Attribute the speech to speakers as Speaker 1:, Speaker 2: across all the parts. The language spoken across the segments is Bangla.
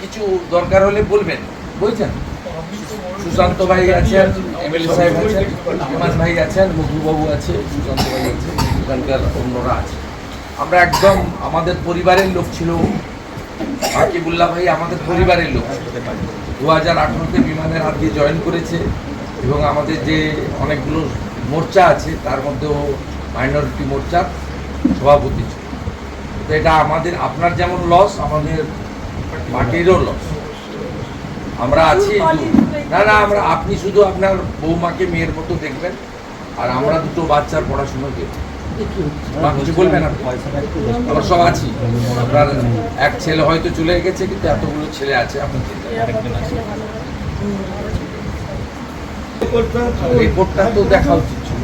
Speaker 1: কিছু দরকার হলে বলবেন। বুঝছেন? সুশান্ত ভাই আছেন এমএলএ সাহেব আছেন ইমান ভাই আছেন, মধুবাবু আছে, সুশান্ত ভাই আছে, এখানকার অন্যরা আছে। আমরা একদম আমাদের পরিবারের লোক ছিল। আকিবুল্লাহ ভাই আমাদের পরিবারের লোক। দু হাজার আঠারোতে বিমানের হাত দিয়ে জয়েন করেছে এবং আমাদের যে অনেকগুলো মোর্চা আছে, তার মধ্যেও মাইনরিটি মোর্চার সভাপতি ছিল। তো এটা আমাদের, আপনার যেমন লস আমাদের পার্টিরও লস আমরা আছি না না আমরা আপনি শুধু আপনার বৌমাকে মেয়ের মতো দেখবেন আর আমরা দুটো বাচ্চার পড়াশুনো কিছু বলবেন আমরা সব আছি। আপনার এক ছেলে হয়তো চলে গেছে কিন্তু এতগুলো ছেলে আছে আপনি রিপোর্টটা তো দেখা উচিত ছিল।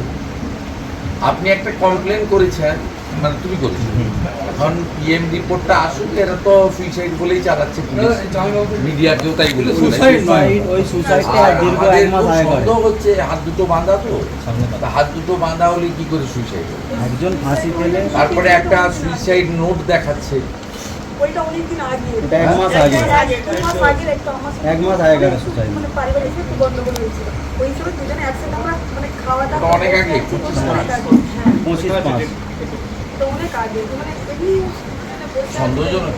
Speaker 1: আপনি একটা কমপ্লেন করেছেন মানে তুমি করেছ এখন পিএম রিপোর্টটা আসুক এরা তো সুইসাইড বলেই চালাচ্ছে মিডিয়াকেও তাই বলেছে। সন্দেহ হচ্ছে হাত দুটো বাঁধা তো। হাত দুটো বাঁধা হলে কি করে সুইসাইড
Speaker 2: একজন ফাঁসি পেলে
Speaker 1: তারপরে একটা সুইসাইড নোট দেখাচ্ছে।
Speaker 3: ওইটা অনেকদিন আগে।
Speaker 2: এটা এক মাস আগে।
Speaker 3: মাস একটা
Speaker 2: এক মাস আগে গেল সুসাইড
Speaker 3: মানে পারিবারিক একটু গন্ডগোল হয়েছিল। ওই হিসেবে দুজনে একসাথে আমরা মানে খাওয়া দাওয়া
Speaker 1: অনেক আগে, মাস।
Speaker 3: মানে।
Speaker 1: সন্দেহজনক।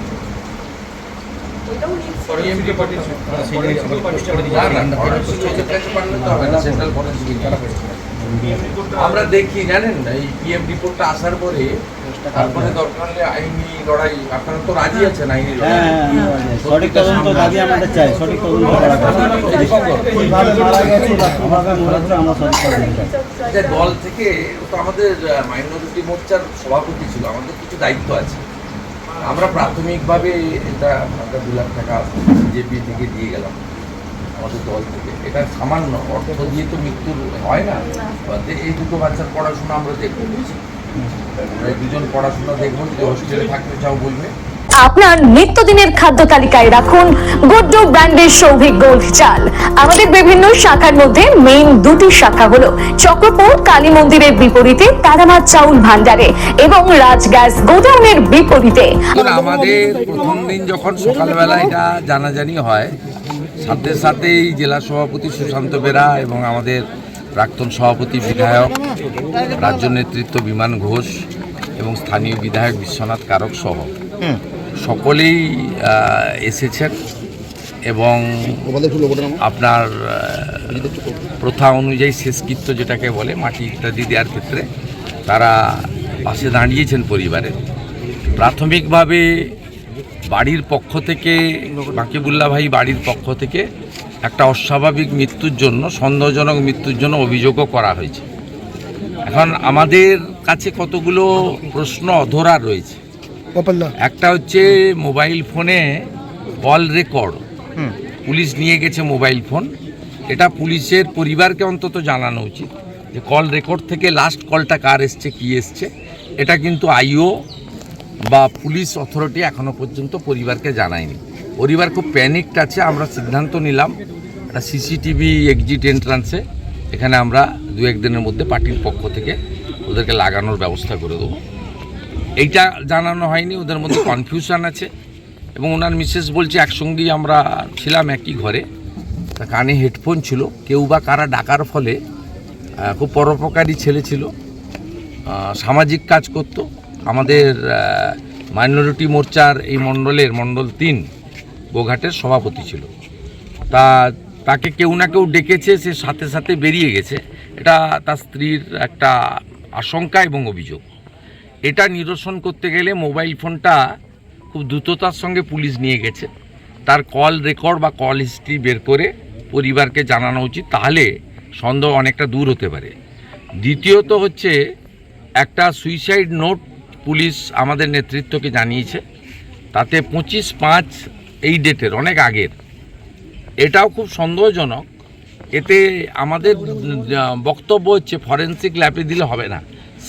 Speaker 1: আমরা দেখি জানেন এই পিএম রিপোর্টটা আসার পরে তারপরে দরকার হলে আইনি লড়াই আপনারা তো রাজি আছেন আইনি লড়াই।
Speaker 2: হ্যাঁ হ্যাঁ, সঠিক তদন্ত দাবি আমাদের চাই তদন্ত আমরা তদন্ত
Speaker 1: দল থেকে ও তো আমাদের মাইনরিটি মোর্চার সভাপতি ছিল আমাদের কিছু দায়িত্ব আছে। আমরা প্রাথমিকভাবে এটা একটা দু লাখ টাকা বিজেপি থেকে দিয়ে গেলাম আমাদের দল থেকে। এটা সামান্য অর্থ দিয়ে তো মৃত্যুর হয় না। এই দুটো বাচ্চার পড়াশোনা আমরা আমরা এই দুজন পড়াশোনা দেখব যদি হোস্টেলে থাকতে চাও বলবে।
Speaker 4: আপনার নিত্যদিনের খাদ্য তালিকায় রাখুন গুড্ডু ব্র্যান্ডের সৌভিক গোল্ড চাল। আমাদের বিভিন্ন শাখার মধ্যে মেইন দুটি শাখা হলো চক্রপুর কালী মন্দিরের বিপরীতে তারামার চাউল ভান্ডারে এবং রাজ গ্যাস গোডাউনের বিপরীতে।
Speaker 1: আমাদের প্রথম দিন যখন সকালবেলা এটা জানাজানি হয় সাথে সাথেই জেলা সভাপতি সুশান্ত বেরা এবং আমাদের প্রাক্তন সভাপতি বিধায়ক রাজ্য নেতৃত্ব বিমান ঘোষ এবং স্থানীয় বিধায়ক বিশ্বনাথ কারক সহ। সকলেই এসেছেন এবং আপনার প্রথা অনুযায়ী শেষকৃত্য যেটাকে বলে মাটি ইত্যাদি দেওয়ার ক্ষেত্রে তারা পাশে দাঁড়িয়েছেন পরিবারে। প্রাথমিকভাবে বাড়ির পক্ষ থেকে বাকিবুল্লাহ ভাই বাড়ির পক্ষ থেকে একটা অস্বাভাবিক মৃত্যুর জন্য সন্দেহজনক মৃত্যুর জন্য অভিযোগও করা হয়েছে। এখন আমাদের কাছে কতগুলো প্রশ্ন অধরা রয়েছে। একটা হচ্ছে মোবাইল ফোনে কল রেকর্ড। পুলিশ নিয়ে গেছে মোবাইল ফোন। এটা পুলিশের পরিবারকে অন্তত জানানো উচিত যে কল রেকর্ড থেকে লাস্ট কলটা কার এসছে কি এসছে। এটা কিন্তু আইও বা পুলিশ অথরিটি এখনও পর্যন্ত পরিবারকে জানায়নি। পরিবার খুব প্যানিকড আছে, আমরা সিদ্ধান্ত নিলাম একটা সিসিটিভি এক্সিট এন্ট্রান্সে এখানে আমরা দু একদিনের মধ্যে পার্টির পক্ষ থেকে ওদেরকে লাগানোর ব্যবস্থা করে দেবো। এইটা জানানো হয়নি, ওদের মধ্যে কনফিউশন আছে এবং ওনার মিসেস বলছে, একসঙ্গেই আমরা ছিলাম একই ঘরে। তা কানে হেডফোন ছিল, কেউ বা কারা ডাকার ফলে খুব পরোপকারী ছেলে ছিল সামাজিক কাজ করত। আমাদের মাইনরিটি মোর্চার এই মণ্ডলের মণ্ডল তিন গোঘাটের সভাপতি ছিল। তা তাকে কেউ না কেউ ডেকেছে, সে সাথে সাথে বেরিয়ে গেছে। এটা তার স্ত্রীর একটা আশঙ্কা এবং অভিযোগ। এটা নিরসন করতে গেলে মোবাইল ফোনটা খুব দ্রুততার সঙ্গে পুলিশ নিয়ে গেছে। তার কল রেকর্ড বা কল হিস্ট্রি বের করে পরিবারকে জানানো উচিত, তাহলে সন্দেহ অনেকটা দূর হতে পারে। দ্বিতীয়ত হচ্ছে, একটা সুইসাইড নোট পুলিশ আমাদের নেতৃত্বকে জানিয়েছে। তাতে পঁচিশ পাঁচ এই ডেটের, অনেক আগের। এটাও খুব সন্দেহজনক। এতে আমাদের বক্তব্য হচ্ছে ফরেন্সিক ল্যাবে দিলে হবে না।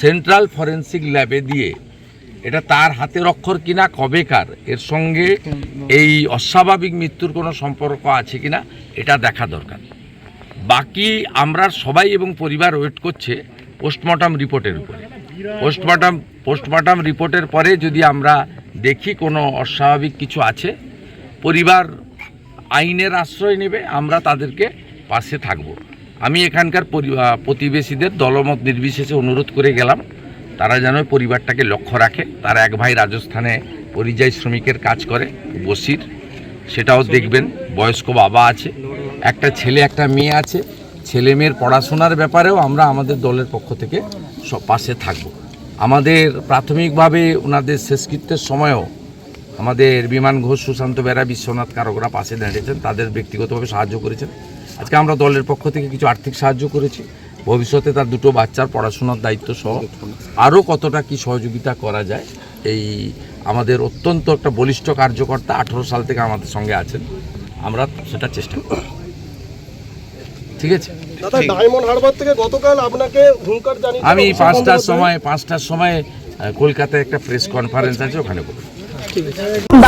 Speaker 1: সেন্ট্রাল ফরেন্সিক ল্যাবে দিয়ে। এটা তার হাতের অক্ষর কিনা কবেকার এর সঙ্গে এই অস্বাভাবিক মৃত্যুর কোনো সম্পর্ক আছে কিনা, এটা দেখা দরকার। বাকি আমরা সবাই এবং পরিবার ওয়েট করছে পোস্টমর্টম রিপোর্টের উপরে। পোস্টমর্টম পোস্টমর্টম রিপোর্টের পরে যদি আমরা দেখি কোনো অস্বাভাবিক কিছু আছে পরিবার আইনের আশ্রয় নেবে, আমরা তাদেরকে পাশে থাকব। আমি এখানকার পরি- প্রতিবেশীদের দলমত নির্বিশেষে অনুরোধ করে গেলাম, তারা যেন পরিবারটাকে লক্ষ্য রাখে। তার এক ভাই রাজস্থানে পরিযায়ী শ্রমিকের কাজ করে, বসির। সেটাও দেখবেন, বয়স্ক বাবা আছে, একটা ছেলে, একটা মেয়ে আছে। ছেলে মেয়ের পড়াশোনার ব্যাপারেও আমরা আমাদের দলের পক্ষ থেকে পাশে থাকব। আমাদের প্রাথমিকভাবে ওনাদের শেষকৃত্যের সময়ও আমাদের বিমান ঘোষ সুশান্ত বেরা বিশ্বনাথ কারকরা পাশে দাঁড়িয়েছেন তাদের ব্যক্তিগতভাবে সাহায্য করেছেন। আজকে আমরা দলের পক্ষ থেকে কিছু আর্থিক সাহায্য করেছি। ভবিষ্যতে তার দুটো বাচ্চার পড়াশোনার দায়িত্ব সহ আরও কতটা কি সহযোগিতা করা যায় এই আমাদের অত্যন্ত একটা বলিষ্ঠ কার্যকর্তা আঠেরো সাল থেকে আমাদের সঙ্গে আছেন। আমরা সেটা চেষ্টা করব। ঠিক আছে?
Speaker 5: দাদা ডায়মন্ড হারবার থেকে গতকাল আপনাকে হুঙ্কার জানিয়ে
Speaker 1: আমি পাঁচটার সময় পাঁচটার সময় কলকাতায় একটা প্রেস কনফারেন্স আছে ওখানে বলব うん。